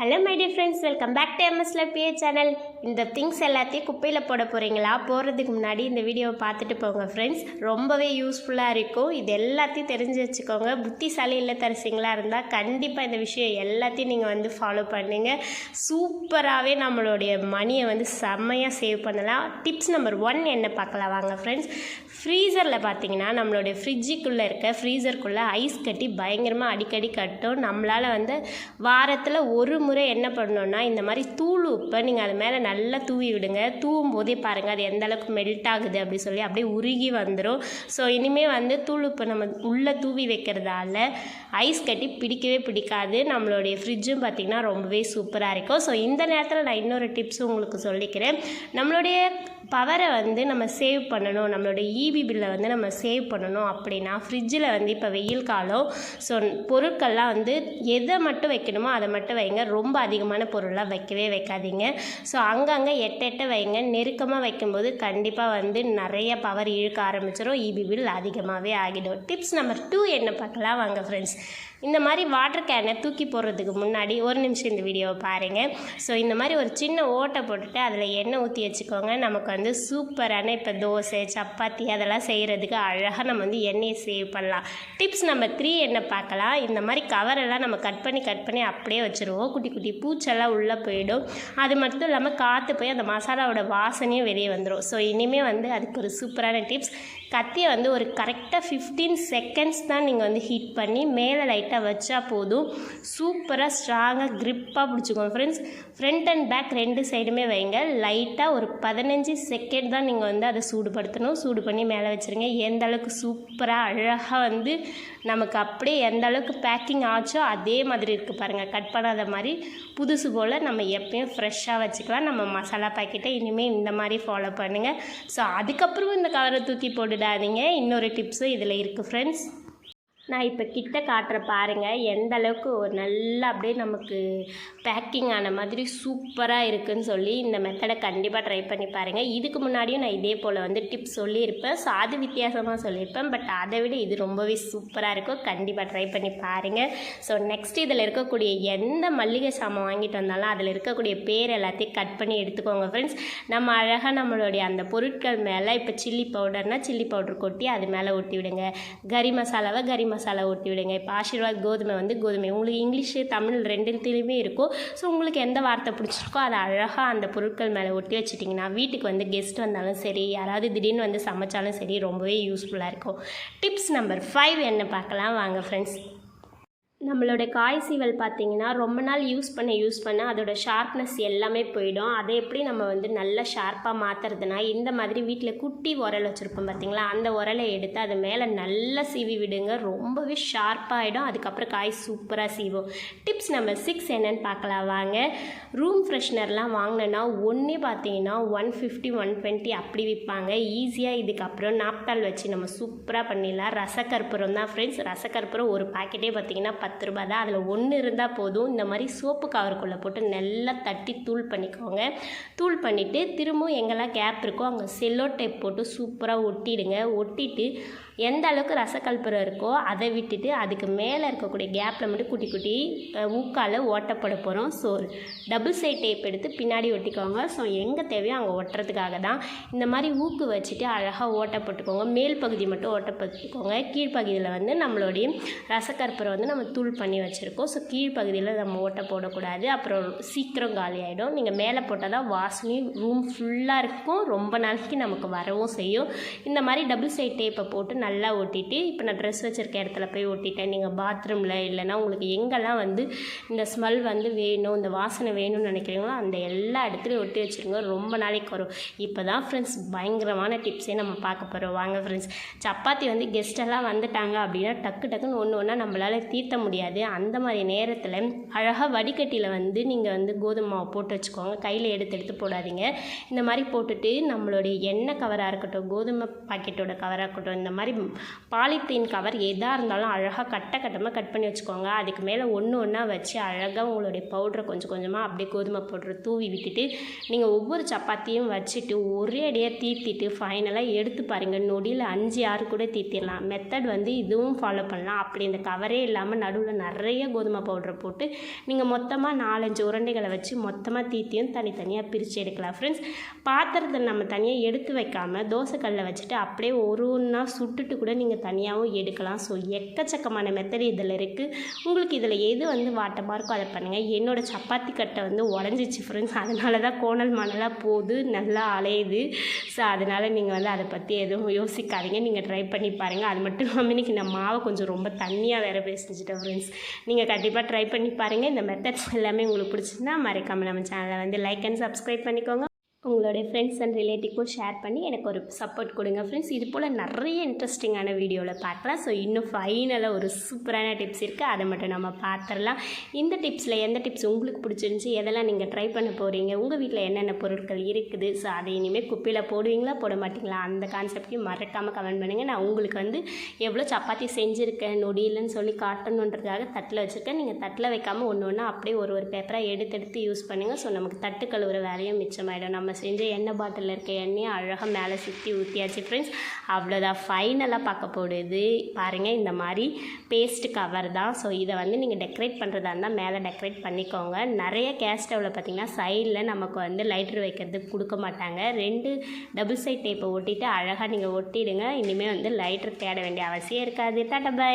Hello my dear friends welcome back to எம்எஸ்ல BA channel இந்த things எல்லாத்தையும் குப்பையில் போட போகிறீங்களா போகிறதுக்கு முன்னாடி இந்த வீடியோவை பார்த்துட்டு போங்க ஃப்ரெண்ட்ஸ் ரொம்பவே யூஸ்ஃபுல்லாக இருக்கும். இது எல்லாத்தையும் தெரிஞ்சு வச்சுக்கோங்க. புத்திசாலி இல்லை இருந்தால் கண்டிப்பாக இந்த விஷயம் எல்லாத்தையும் நீங்கள் வந்து ஃபாலோ பண்ணுங்கள் சூப்பராகவே நம்மளுடைய மணியை வந்து செம்மையாக சேவ் பண்ணலாம். டிப்ஸ் நம்பர் ஒன் என்ன பார்க்கலாம்? வாங்க ஃப்ரெண்ட்ஸ் ஃப்ரீசரில் பார்த்தீங்கன்னா நம்மளுடைய ஃப்ரிட்ஜுக்குள்ளே இருக்க ஃப்ரீசருக்குள்ளே ஐஸ் கட்டி பயங்கரமாக அடிக்கடி கட்டும். நம்மளால் வந்து வாரத்தில் ஒரு முறை என்ன பண்ணணும்னா இந்த மாதிரி தூள் உப்பை நீங்கள் அது மேலே நல்லா தூவி விடுங்க. தூவும் போதே பாருங்கள் அது எந்த அளவுக்கு மெல்ட் ஆகுது அப்படி சொல்லி அப்படியே உருகி வந்துடும் ஸோ இனிமேல் வந்து தூள் உப்பை நம்ம உள்ளே தூவி வைக்கிறதால ஐஸ் கட்டி பிடிக்கவே பிடிக்காது. நம்மளுடைய ஃப்ரிட்ஜும் பார்த்திங்கன்னா ரொம்பவே சூப்பராக இருக்கும். ஸோ இந்த நேரத்தில் நான் இன்னொரு டிப்ஸும் உங்களுக்கு சொல்லிக்கிறேன். நம்மளுடைய பவரை வந்து நம்ம சேவ் பண்ணணும். நம்மளுடைய இபி பில்லை வந்து நம்ம சேவ் பண்ணணும் அப்படின்னா ஃப்ரிட்ஜில் வந்து இப்போ வெயில் காலம் ஸோ பொருட்கள்லாம் வந்து எதை மட்டும் வைக்கணுமோ அதை மட்டும் வைங்க. ரொம்ப அதிகமான பொருளாக வைக்கவே வைக்காதீங்க. ஸோ அங்கங்கே எட்ட எட்ட வைங்க. நெருக்கமாக வைக்கும்போது கண்டிப்பாக வந்து நிறைய பவர் இழுக்க ஆரம்பிச்சிடும் இபி பில் அதிகமாகவே ஆகிடும். டிப்ஸ் நம்பர் டூ என்ன பார்க்கலாம்? வாங்க ஃப்ரெண்ட்ஸ் இந்த மாதிரி வாட்டர் கேனை தூக்கி போடுறதுக்கு முன்னாடி ஒரு நிமிஷம் இந்த வீடியோவை பாருங்கள் ஸோ இந்த மாதிரி ஒரு சின்ன ஓட்டை போட்டுட்டு அதில் எண்ணெய் ஊற்றி வச்சுக்கோங்க. நமக்கு வந்து சூப்பரான இப்போ தோசை சப்பாத்தி அதெல்லாம் செய்கிறதுக்கு அழகாக நம்ம வந்து எண்ணெயை சேவ் பண்ணலாம். டிப்ஸ் நம்பர் த்ரீ என்ன பார்க்கலாம்? இந்த மாதிரி கவரெல்லாம் நம்ம கட் பண்ணி கட் பண்ணி அப்படியே வச்சுருவோம். குட்டி குட்டி பூச்செல்லாம் உள்ளே போயிடும். அது மட்டும் இல்லாமல் காற்று போய் அந்த மசாலாவோட வாசனையும் வெளியே வந்துடும் ஸோ இனிமேல் வந்து அதுக்கு ஒரு சூப்பரான டிப்ஸ் கத்தியை வந்து ஒரு கரெக்டாக ஃபிஃப்டீன் செகண்ட்ஸ் தான் நீங்கள் வந்து ஹீட் பண்ணி மேலே லைட் லைட்டாக வச்சா போதும். சூப்பராக ஸ்ட்ராங்காக க்ரிப்பாக பிடிச்சிக்கோங்க ஃப்ரெண்ட்ஸ் ஃப்ரண்ட் அண்ட் பேக் ரெண்டு சைடுமே வைங்க. லைட்டாக ஒரு பதினஞ்சு செகண்ட் தான் நீங்கள் வந்து அதை சூடுபடுத்தணும். சூடு பண்ணி மேலே வச்சுருங்க. எந்த அளவுக்கு சூப்பராக அழகாக வந்து நமக்கு அப்படியே எந்த அளவுக்கு பேக்கிங் ஆச்சோ அதே மாதிரி இருக்குது பாருங்கள் கட் பண்ணாத மாதிரி. புதுசு போல் நம்ம எப்பயும் ஃப்ரெஷ்ஷாக வச்சுக்கலாம். நம்ம மசாலா பாக்கெட்டை இனிமேல் இந்த மாதிரி ஃபாலோ பண்ணுங்கள் ஸோ அதுக்கப்புறம் இந்த கவரை தூக்கி போட்டுடாதீங்க. இன்னொரு டிப்ஸும் இதில் இருக்குது ஃப்ரெண்ட்ஸ் நான் இப்போ கிட்ட காட்டுற பாருங்கள் எந்த அளவுக்கு ஒரு நல்லா அப்படியே நமக்கு பேக்கிங் ஆன மாதிரி சூப்பராக இருக்குன்னு சொல்லி இந்த மெத்தடை கண்டிப்பாக ட்ரை பண்ணி பாருங்கள் இதுக்கு முன்னாடியும் நான் இதே போல் வந்து டிப்ஸ் சொல்லியிருப்பேன். ஸோ அது வித்தியாசமாக சொல்லியிருப்பேன். பட் அதை விட இது ரொம்பவே சூப்பராக இருக்கும். கண்டிப்பாக ட்ரை பண்ணி பாருங்கள் ஸோ நெக்ஸ்ட் இதில் இருக்கக்கூடிய எந்த மல்லிகை சாமான் வாங்கிட்டு வந்தாலும் அதில் இருக்கக்கூடிய பேர் எல்லாத்தையும் கட் பண்ணி எடுத்துக்கோங்க ஃப்ரெண்ட்ஸ் நம்ம அழகாக நம்மளுடைய அந்த பொருட்கள் மேலே இப்போ சில்லி பவுடர்னால் சில்லி பவுடர் கொட்டி அது மேலே ஒட்டி விடுங்க கறி மசாலாவை கறி மசாலா ஒட்டி விடுங்க. இப்போ ஆசீர்வாத் கோதுமை வந்து கோதுமை. உங்களுக்கு இங்கிலீஷு தமிழ் ரெண்டுத்துலேயுமே இருக்கும். ஸோ உங்களுக்கு எந்த வார்த்தை பிடிச்சிருக்கோ அதை அழகாக அந்த பொருட்கள் மேலே ஒட்டி வச்சிட்டிங்கன்னா வீட்டுக்கு வந்து கெஸ்ட் வந்தாலும் சரி யாராவது திடீர்னு வந்து சமைச்சாலும் சரி ரொம்பவே யூஸ்ஃபுல்லாக இருக்கும். டிப்ஸ் நம்பர் ஃபைவ் என்ன பார்க்கலாம்? வாங்க ஃப்ரெண்ட்ஸ் நம்மளோட காய் சீவல் பார்த்தீங்கன்னா ரொம்ப நாள் யூஸ் பண்ண யூஸ் பண்ண அதோட ஷார்ப்னஸ் எல்லாமே போயிடும். அதை எப்படி நம்ம வந்து நல்லா ஷார்ப்பாக மாற்றுறதுனா இந்த மாதிரி வீட்டில் குட்டி உரல் வச்சுருப்போம் பார்த்தீங்களா? அந்த உரலை எடுத்து அது மேலே நல்லா சீவி விடுங்க. ரொம்பவே ஷார்ப்பாகிடும் அதுக்கப்புறம் காய் சூப்பராக சீவும். டிப்ஸ் நம்பர் சிக்ஸ் என்னென்னு பார்க்கலாம். வாங்க. ரூம் ஃப்ரெஷ்னர்லாம் வாங்கினோன்னா ஒன்றே பார்த்தீங்கன்னா ஒன் ஃபிஃப்டி ஒன் டுவெண்ட்டி அப்படி விற்பாங்க. ஈஸியாக இதுக்கப்புறம் நாப்தால் வச்சு நம்ம சூப்பராக பண்ணிடலாம். ரசக்கற்பூரம் தான் ஃப்ரெண்ட்ஸ் ரசக்கற்பூரம் ஒரு பாக்கெட்டே பார்த்தீங்கன்னா பத்து ரூபாய் தான். அதில் ஒன்று இருந்தால் போதும். இந்த மாதிரி சோப்பு கவருக்குள்ளே போட்டு நல்லா தட்டி தூள் பண்ணிக்கோங்க. தூள் பண்ணிவிட்டு திரும்பவும் எங்கெல்லாம் கேப் இருக்கோ அங்கே செல்லோ டேப் போட்டு சூப்பராக ஒட்டிடுங்க. ஒட்டிட்டு எந்த அளவுக்கு ரசக்கல்புரம் இருக்கோ அதை விட்டுட்டு அதுக்கு மேலே இருக்கக்கூடிய கேப்பில் மட்டும் குட்டி குட்டி ஊக்கால் ஓட்டப்பட போகிறோம் ஸோ டபுள் சைட் டேப் எடுத்து பின்னாடி ஒட்டிக்கோங்க. ஸோ எங்கே தேவையோ அங்கே ஒட்டுறதுக்காக தான் இந்த மாதிரி ஊக்கு வச்சுட்டு அழகாக ஓட்டப்பட்டுக்கோங்க மேல் பகுதி மட்டும் ஓட்டப்பட்டுக்கோங்க கீழ்ப்பகுதியில் வந்து நம்மளுடைய ரசக்கற்பூரம் வந்து நம்ம தூள் பண்ணி வச்சுருக்கோம். ஸோ கீழ்ப்பகுதியில் நம்ம ஓட்டை போடக்கூடாது. அப்புறம் சீக்கிரம் காலி ஆகிடும் நீங்கள் மேலே போட்டால் தான் வாசனையும் ரூம் ஃபுல்லாக இருக்கும். ரொம்ப நாளைக்கு நமக்கு வரவும் செய்யும். இந்த மாதிரி டபுள் சைட் டேப்பை போட்டு நல்லா ஒட்டிட்டு இப்போ நான் ட்ரெஸ் வச்சுருக்க இடத்துல போய் ஒட்டிட்டேன் நீங்கள் பாத்ரூமில் இல்லைன்னா உங்களுக்கு எங்கெல்லாம் வந்து இந்த ஸ்மெல் வந்து வேணும் இந்த வாசனை வேணும்னு நினைக்கிறீங்களோ அந்த எல்லா இடத்துலையும் ஒட்டி வச்சுருங்க. ரொம்ப நாளைக்கு வரும். இப்போ தான் ஃப்ரெண்ட்ஸ் பயங்கரமான டிப்ஸே நம்ம பார்க்க போகிறோம் வாங்க ஃப்ரெண்ட்ஸ் சப்பாத்தி வந்து கெஸ்டெல்லாம் வந்துட்டாங்க அப்படின்னா டக்கு டக்குன்னு ஒன்று ஒன்றா நம்மளால் தீர்த்த முடியும். முடியாது. அந்த மாதிரி நேரத்தில் அழகாக வடிகட்டியில் வந்து நீங்கள் வந்து கோதுமை மாவு போட்டு வச்சுக்கோங்க. கையில் எடுத்து எடுத்து போடாதீங்க. இந்த மாதிரி போட்டுட்டு நம்மளுடைய எண்ணெய் கவராக இருக்கட்டும் கோதுமை பாக்கெட்டோட கவராக இருக்கட்டும் இந்த மாதிரி பாலித்தீன் கவர் எதாக இருந்தாலும் அழகாக கட்ட கட்டமாக கட் பண்ணி வச்சுக்கோங்க. அதுக்கு மேலே ஒன்று ஒன்றா வச்சு அழகாக உங்களுடைய பவுடரை கொஞ்சம் கொஞ்சமாக அப்படியே கோதுமை பவுடரை தூவி விட்டுட்டு நீங்கள் ஒவ்வொரு சப்பாத்தியும் வச்சுட்டு ஒரே அடியாக தீத்திட்டு ஃபைனலாக எடுத்து பாருங்கள் நொடியில் அஞ்சு ஆறு கூட தீத்திடலாம் மெத்தட் வந்து இதுவும் ஃபாலோ பண்ணலாம். அப்படி இந்த கவரே இல்லாமல் நடுவில் நிறைய கோதுமை பவுடரை போட்டு நீங்கள் மொத்தமாக நாலஞ்சு உருண்டைகளை வச்சு மொத்தமாக தீத்தியும் தனித்தனியாக பிரித்து எடுக்கலாம். ஃப்ரெண்ட்ஸ் பாத்திரத்தை நம்ம தனியாக எடுத்து வைக்காமல் தோசைக்கல்லில் வச்சுட்டு அப்படியே ஒரு ஒன்றா சுட்டுட்டு கூட நீங்கள் தனியாகவும் எடுக்கலாம். ஸோ எக்கச்சக்கமான மெத்தட் இதில் இருக்குது உங்களுக்கு இதில் எது வந்து வாட்டமாக இருக்கோ அதை பண்ணுங்கள் என்னோடய சப்பாத்தி கட்டை வந்து உடஞ்சிச்சு ஃப்ரெண்ட்ஸ் அதனால தான் கோணல் மணலாக போகுது நல்லா அலையுது. ஸோ அதனால் நீங்கள் வந்து அதை பற்றி எதுவும் யோசிக்காதீங்க. நீங்கள் ட்ரை பண்ணி பாருங்கள் அது மட்டும் இல்லாமல் இன்றைக்கி நான் மாவை கொஞ்சம் ரொம்ப தண்ணியாக வேறு பேசிச்சிட்டேன் ஃப்ரெண்ட்ஸ் நீங்கள் கண்டிப்பாக ட்ரை பண்ணி பாருங்கள் இந்த மெத்தட்ஸ் எல்லாமே உங்களுக்கு பிடிச்சிருந்தா மறக்காமல் நம்ம சேனலை வந்து லைக் அண்ட் சப்ஸ்கிரைப் பண்ணிக்கோங்க. உங்களுடைய ஃப்ரெண்ட்ஸ் அண்ட் ரிலேட்டிவ்க்கும் ஷேர் பண்ணி எனக்கு ஒரு சப்போர்ட் கொடுங்க ஃப்ரெண்ட்ஸ் இது போல் நிறைய இன்ட்ரெஸ்டிங்கான வீடியோவில் பார்க்கலாம். ஸோ இன்னும் ஃபைனலாக ஒரு சூப்பரான டிப்ஸ் இருக்குது அதை மட்டும் நம்ம பார்த்துடலாம். இந்த டிப்ஸில் எந்த டிப்ஸ் உங்களுக்கு பிடிச்சிருந்துச்சி? எதெல்லாம் நீங்கள் ட்ரை பண்ண போகிறீங்க உங்கள் வீட்டில் என்னென்ன பொருட்கள் இருக்குது? ஸோ அதை இனிமேல் குப்பையில் போடுவீங்களா? போட மாட்டிங்களா? அந்த கான்செப்டையும் மறக்காமல் கமெண்ட் பண்ணுங்கள் நான் உங்களுக்கு வந்து எவ்வளோ சப்பாத்தி செஞ்சுருக்கேன் நொடியிலன்னு சொல்லி காட்டணுன்றதுக்காக தட்டில் வச்சுருக்கேன். நீங்கள் தட்டில் வைக்காமல் ஒன்று ஒன்றா அப்படியே ஒரு ஒரு பேப்பராக எடுத்து எடுத்து யூஸ் பண்ணுங்கள் ஸோ நமக்கு தட்டு கழுவுற வேலையும் மிச்சமாயிடும். நம்ம செஞ்ச எண்ணெய் பாட்டிலில் இருக்க எண்ணெயை அழகாக மேலே சுற்றி ஊற்றியாச்சு ஃப்ரெண்ட்ஸ் அவ்வளோதான் ஃபைனலாக பார்க்க போடுது பாருங்கள் இந்த மாதிரி பேஸ்ட் கவர் தான். ஸோ இதை வந்து நீங்கள் டெக்கரேட் பண்ணுறதா இருந்தால் மேலே டெக்கரேட் பண்ணிக்கோங்க. நிறைய கேஸ் ஸ்டவ்வில் பார்த்தீங்கன்னா சைடில் நமக்கு வந்து லைட்ரு வைக்கிறதுக்கு கொடுக்க மாட்டாங்க. ரெண்டு டபுள் சைட் டேப்பை ஒட்டிட்டு அழகாக நீங்கள் ஒட்டிடுங்க. இனிமேல் வந்து லைட்ரு தேட வேண்டிய அவசியம் இருக்காது. Tata bye